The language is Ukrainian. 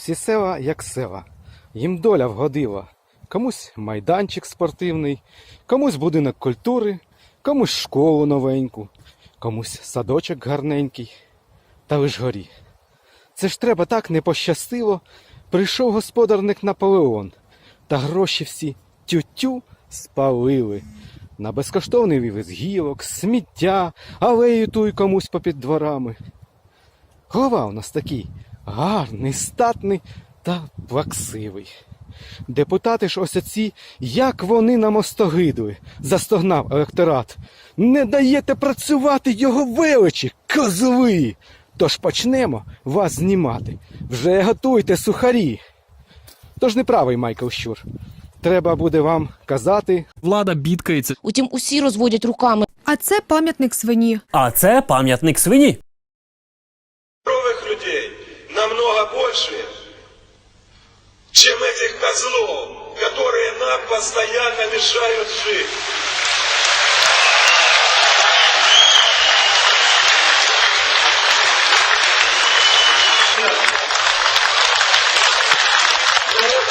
Всі села як села. Їм доля вгодила. Комусь майданчик спортивний, комусь будинок культури, комусь школу новеньку, комусь садочок гарненький. Та лиш горі. Це ж треба так не пощастило. Прийшов господарник Наполеон, та гроші всі тютю спалили. На безкоштовний вивіз гілок, сміття, алею ту й комусь попід дворами. Голова у нас такий гарний, статний та плаксивий. Депутати ж ось оці, як вони нам остогидли, застогнав електорат. Не даєте працювати його величі, козли. Тож почнемо вас знімати. Вже готуйте сухарі. Тож не правий Майкл Щур. Треба буде вам казати, Влада бідкається. Утім, усі розводять руками. А це пам'ятник свині. А це пам'ятник свині. Намного больше, чем этих козлов, которые нам постоянно мешают жить. Ну вот,